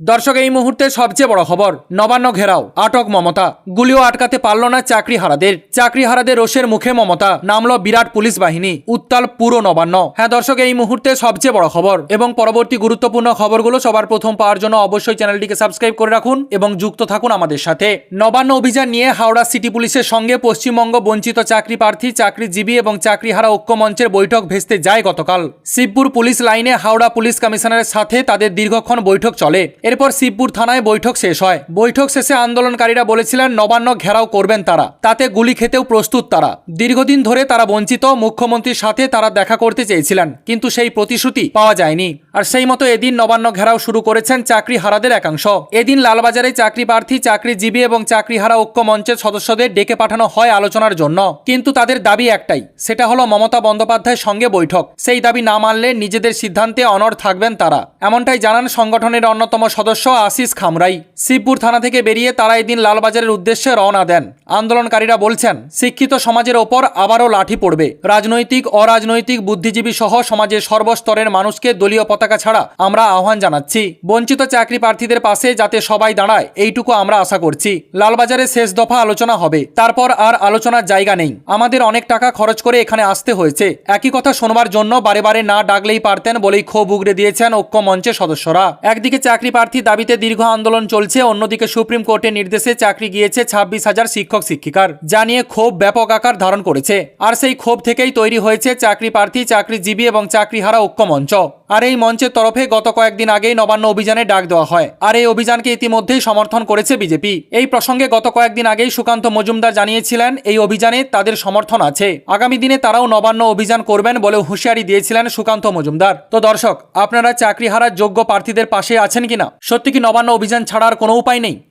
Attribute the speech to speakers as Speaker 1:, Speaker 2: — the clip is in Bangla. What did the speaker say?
Speaker 1: দর্শক, এই মুহূর্তে সবচেয়ে বড় খবর, নবান্ন ঘেরাও, আটক মমতা। গুলিও আটকাতে পারল না চাকরি হারাদের চাকরি হারাদের রোষের মুখে মমতা, নামলো বিরাট পুলিশ বাহিনী, উত্তাল পুরো নবান্ন। হ্যাঁ দর্শক, এই মুহূর্তে সবচেয়ে বড় খবর এবং পরবর্তী গুরুত্বপূর্ণ খবরগুলো সবার প্রথম পাওয়ার জন্য অবশ্যই চ্যানেলটিকে সাবস্ক্রাইব করে রাখুন এবং যুক্ত থাকুন আমাদের সাথে। নবান্ন অভিযান নিয়ে হাওড়া সিটি পুলিশের সঙ্গে পশ্চিমবঙ্গ বঞ্চিত চাকরি প্রার্থী, চাকরিজীবী এবং চাকরিহারা ঐক্য মঞ্চের বৈঠক ভেস্তে যায় গতকাল। শিবপুর পুলিশ লাইনে হাওড়া পুলিশ কমিশনারের সাথে তাদের দীর্ঘক্ষণ বৈঠক চলে। এরপর শিবপুর থানায় বৈঠক শেষ হয়। বৈঠক শেষে আন্দোলনকারীরা বলেছিলেন, নবান্ন ঘেরাও করবেন তারা। তাতে গুলি খেতেও প্রস্তুত তারা। দীর্ঘদিন ধরে তারা বঞ্চিত, মুখ্যমন্ত্রীর সাথে তারা দেখা করতে চেয়েছিলেন। কিন্তু সেই প্রতিশ্রুতি পাওয়া যায়নি। আর সেই মতো এদিন নবান্ন ঘেরাও শুরু করেছেন চাকরি হারাদের একাংশ। এদিন লালবাজারে চাকরি প্রার্থী, চাকরিজীবী এবং চাকরিহারা ঐক্য মঞ্চের সদস্যদের ডেকে পাঠানো হয় আলোচনার জন্য। কিন্তু তাদের দাবি একটাই, সেটা হলো মমতা বন্দ্যোপাধ্যায়ের সঙ্গে বৈঠক। সেই দাবি না মানলে নিজেদের সিদ্ধান্তে অনড় থাকবেন তারা। এমনটাই জানান সংগঠনের অন্যতম সদস্য আশিস খামরাই। শিবপুর থানা থেকে বেরিয়ে তারা এদিন লালবাজারের উদ্দেশ্যে রওনা দেন। আন্দোলনকারীরা বলছেন, শিক্ষিত সমাজের ওপর আবারও লাঠি পড়বে। রাজনৈতিক, অরাজনৈতিক বুদ্ধিজীবী সহ সমাজের সর্বস্তরের মানুষকে দলীয় পতাকা ছাড়া আমরা আহ্বান জানাচ্ছি। বঞ্চিত চাকরি প্রার্থীদের পাশে যাতে সবাই দাঁড়ায়, এইটুকু আমরা আশা করছি। লালবাজারে শেষ দফা আলোচনা হবে। তারপর আর আলোচনার জায়গা নেই। আমাদের অনেক টাকা খরচ করে এখানে আসতে হয়েছে। একই কথা শোনবার জন্য বারে বারে না ডাকলেই পারতেন বলেই ক্ষোভ উগড়ে দিয়েছেন ঐক্য মঞ্চের সদস্যরা। একদিকে চাকরি দাবিতে দীর্ঘ আন্দোলন চলছে। অন্যদিকে সুপ্রিম কোর্টের নির্দেশে চাকরি গিয়েছে ছাব্বিশ হাজার শিক্ষক, শিক্ষিকার। যা নিয়ে ক্ষোভ ব্যাপক আকার ধারণ করেছে। আর সেই ক্ষোভ থেকেই তৈরি হয়েছে চাকরি প্রার্থী, চাকরিজীবী এবং চাকরিহারা ঐক্য মঞ্চ আর এই মঞ্চের তরফে গত কয়েকদিন আগেই নবান্ন অভিযানে ডাক দেওয়া হয়। আর এই অভিযানকে ইতিমধ্যেই সমর্থন করেছে বিজেপি। এই প্রসঙ্গে গত কয়েকদিন আগেই সুকান্ত মজুমদার জানিয়েছিলেন, এই অভিযানে তাদের সমর্থন আছে। আগামী দিনে তারাও নবান্ন অভিযান করবেন বলে হুঁশিয়ারি দিয়েছিলেন সুকান্ত মজুমদার। তো দর্শক, আপনারা চাকরি হারার যোগ্য প্রার্থীদের পাশে আছেন কিনা? সত্যি কি নবান্ন অভিযান ছাড়ার কোনো উপায় নেই?